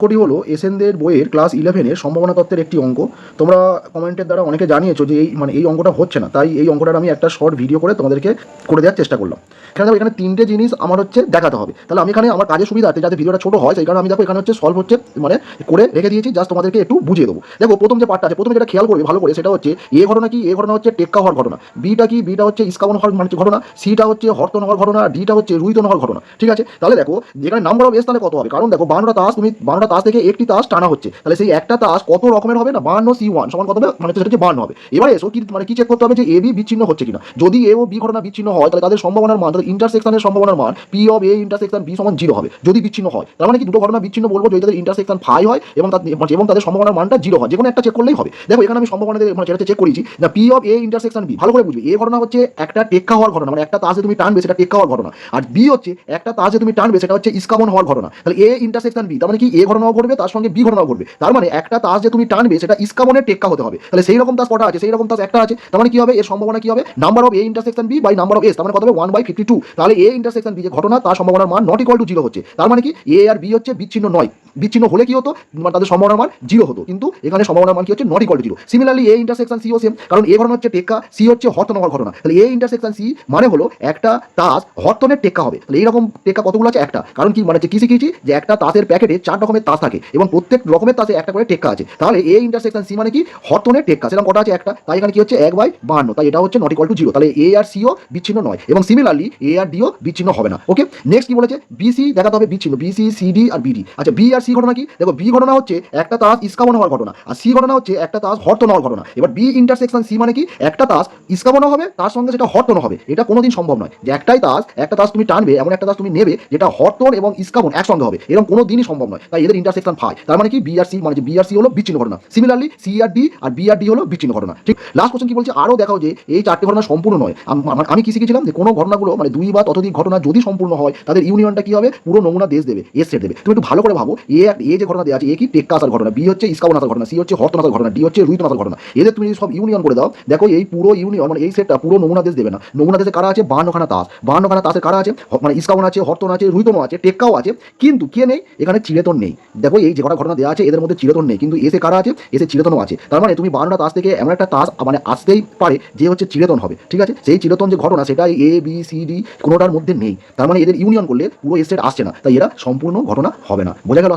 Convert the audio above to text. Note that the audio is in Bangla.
অঙ্কটি হলো? এসএনদের বইয়ের ক্লাস ইলেভেনের সম্ভাবনা তত্ত্বের একটি অঙ্ক। তোমরা কমেন্টের দ্বারা অনেকে জানিয়েছো যে এই মানে এই অঙ্কটা হচ্ছে না। তাই এই অঙ্কটার আমি একটা শর্ট ভিডিও করে তোমাদেরকে করে দেওয়ার চেষ্টা করলাম। এখানে দেখো, এখানে তিনটে জিনিস আমার হচ্ছে দেখাতে হবে। তাহলে আমি এখানে আমার কাজের সুবিধাতে যাতে ভিডিওটা ছোট হয়, সেই কারণে আমি দেখো, এখানে হচ্ছে সলভ হচ্ছে মানে করে রেখে দিয়েছি। জাস্ট তোমাদেরকে একটু বুঝিয়ে দেবো। দেখো, প্রথম যে পার্টটা আছে, প্রথমে যেটা খেয়াল করবে, ভালো করে, সেটা হচ্ছে এ ঘটনা কি? এ ঘটনা হচ্ছে টেক্কা হওয়ার ঘটনা। বিটা কি? বিটা হচ্ছে ইস্কাবন হওয়ার মানে ঘটনা। সিটা হচ্ছে হর্তন হওয়ার ঘটনা। ডিটা হচ্ছে রুইতন হওয়ার ঘটনা। ঠিক আছে? তাহলে দেখো, যেখানে নাম্বার অফ এস তাহলে কত হবে? কারণ দেখো বারোটা তাস তুমি বারোটা তাস থেকে একটি তাস টানা হচ্ছে। তাহলে সেই একটা তাস কত রকমের হবে না? বান্ন সি ওয়ান সমান কত হবে? মানে সেটা হচ্ছে বান্ন হবে। এবার এসো কি মানে কি চেক করতে হবে যে এ, বি বিচ্ছিন্ন হচ্ছে কিনা? যদি এ ও বি ঘটনা বিচ্ছিন্ন হয়, তাহলে তাদের সম্ভাবনার মান, তাদের ইন্টারসেকশনের সম্ভাবনার মান P of A intersection B সমান জিরো হবে। যদি বিচ্ছিন্ন হয়, তার মানে কি দুটো ঘটনা বিচ্ছিন্ন বলব যদি তাদের ইন্টারসেকশন ফাই হয় এবং তাদের এবং তাদের সম্ভাবনার মানটা জিরো হয়। যে কোনো একটা চেক করলেই হবে। দেখো, এখানে আমি সম্ভাবনা মানে সেটা চেক করেছি না P of A intersection B ভালো করে বুঝবে। এ ঘটনা হচ্ছে একটা টেক্কা হওয়ার ঘটনা মানে একটা তাসে তুমি টানবে সেটা টেক্কা হওয়ার ঘটনা। আর বি হচ্ছে একটা তাসে তুমি টানবে সেটা হচ্ছে ইস্কামন হওয়ার ঘটনা। তাহলে এ ইন্টারসেকশন বি তার মানে কি এ ঘটনাও ঘটবে, তার সঙ্গে বি ঘটনাও ঘটবে। তার মানে একটা তাস যে তুমি টানবে, সেটা ইস্কামনের টেক্কা হতে হবে। তাহলে সেই রকম তাস কটা আছে? সেই রকম তাস একটা আছে। তার মানে কি হবে? এর সম্ভাবনা কি হবে? Number of A intersection B by number of S তার মানে কত হবে? ওয়ান বাই ফিফটি টু তাহলে এ ইন্টারসেকশন বি যে ঘটনা, তার সম্ভাবনার মান নট ইকুয়াল টু জিরো হচ্ছে। তার মানে কি? এ আর বি হচ্ছে বিচ্ছিন্ন নয়। বিচ্ছিন্ন হলে কি হতো? মানে তাদের সম্ভাবনার মান জিরো হতো। কিন্তু এখানে সম্ভাবনার মান কি হচ্ছে? Not equal to zero similarly A intersection C O same কারণ এ ঘটনা হচ্ছে টেক্কা সি হচ্ছে হর্তন হওয়ার ঘটনা। তাহলে এ ইন্টারসেকশন সি মানে হলো একটা তাস হর্তনের টেক্কা হবে। তাহলে এইরকম টেক্কা কতগুলো আছে? একটা। কারণ কি? মানে কি শিখেছি যে একটা তাসের প্যাকেটে চার রকমের তাস থাকে এবং প্রত্যেক রকমের তাসে একটা করে টেক্কা আছে। তাহলে এ ইন্টারসেকশন সি মানে কি? হর্তনের টেক্কা। সেরকম কটা আছে একটা? তাই এখানে কি হচ্ছে? এক বাই বাহান্ন। তাই এটা হচ্ছে নট ইকুয়াল টু জিরো তাহলে এ আর সিও বিচ্ছিন্ন নয় এবং সিমিলারলি এ আর ডিও বিচ্ছিন্ন হবে না। ওকে নেক্সট কি বলেছে? বিসি দেখাতে হবে বিচ্ছিন্ন। বিসি সিডি আর বিডি আচ্ছা বি আর সি ঘটনা কি? দেখো বি ঘটনা হচ্ছে একটা তাস ইস্কাবন হওয়ার ঘটনা। আর সি ঘটনা হচ্ছে একটা তাস হর্তন হওয়ার ঘটনা। এবার বি ইন্টারসেকশন সি মানে কি? একটা তাস ইস্কাবনও হবে, তার সঙ্গে সেটা হর্তন হবে। এটা কোনোদিন সম্ভব নয়। যে একটাই তাস, একটা তাস তুমি টানবে, এমন একটা তাস তুমি নেবে, যেটা হর্তন এবং ইস্কাবন একসঙ্গে হবে। এরকম কোনো দিনই সম্ভব নয়। তাই এদের ইন্টারসেকশন ফাই তার মানে কি? বি আর সি মানে বি আর সি হলো বিচ্ছিন্ন ঘটনা। সিমিলারলি সি আর ডি আর বি ডি হলো বিচ্ছিন্ন ঘটনা। ঠিক? লাস্ট কোশ্চেন কি বলছে? আরও দেখাও যে এই চারটি ঘটনা সম্পূর্ণ নয়। আম- কি শিখেছিলাম যে কোনো ঘটনাগুলো মানে দুই বা ততোধিক ঘটনা যদি সম্পূর্ণ হয়, তাদের ইউনিয়নটা কি হবে? পুরো নমুনা দেশ দেবে এস সেট দেবে। তুমি একটু ভালো করে ভাবো এ এ যে ঘটনা দেওয়া আছে এ কি? টেক্কা আসার ঘটনা বি হচ্ছে ইস্কাবন আসার ঘটনা সি হচ্ছে হর্তন আসার ঘটনা ডি হচ্ছে রুইতন আসার ঘটনা। এদের তুমি যদি সব ইউনিয়ন করে দাও, দেখো এই পুরো ইউনিয়ন মানে এই সেটটা পুরো নমুনা দেশ দেবে না। নমুনা দেশে কারা আছে? বাহান্নখানা তাস। বাহান্নখানা তাসের কারা আছে? মানে ইস্কাবন আছে হর্তন আছে রুইতনও আছে টেক্কাও আছে। কিন্তু কে নেই? এখানে চিরেতন নেই। দেখো এই যে কটা ঘটনা দেওয়া আছে, এদের মধ্যে চিরতন নেই, কিন্তু এসে কারা আছে? এসে চিরতনও আছে। তার মানে তুমি বারোটা তাস থেকে এমন একটা তাস মানে আসতেই পারে যে হচ্ছে চিরতন হবে, ঠিক আছে? সেই চিরতন যে ঘটনা সেটা এ বি সি ডি কোনোটার মধ্যে নেই। তার মানে এদের ইউনিয়ন করলে পুরো এসেট আসছে না, তাই এরা সম্পূর্ণ ঘটনা হবে না। বোঝা গেল?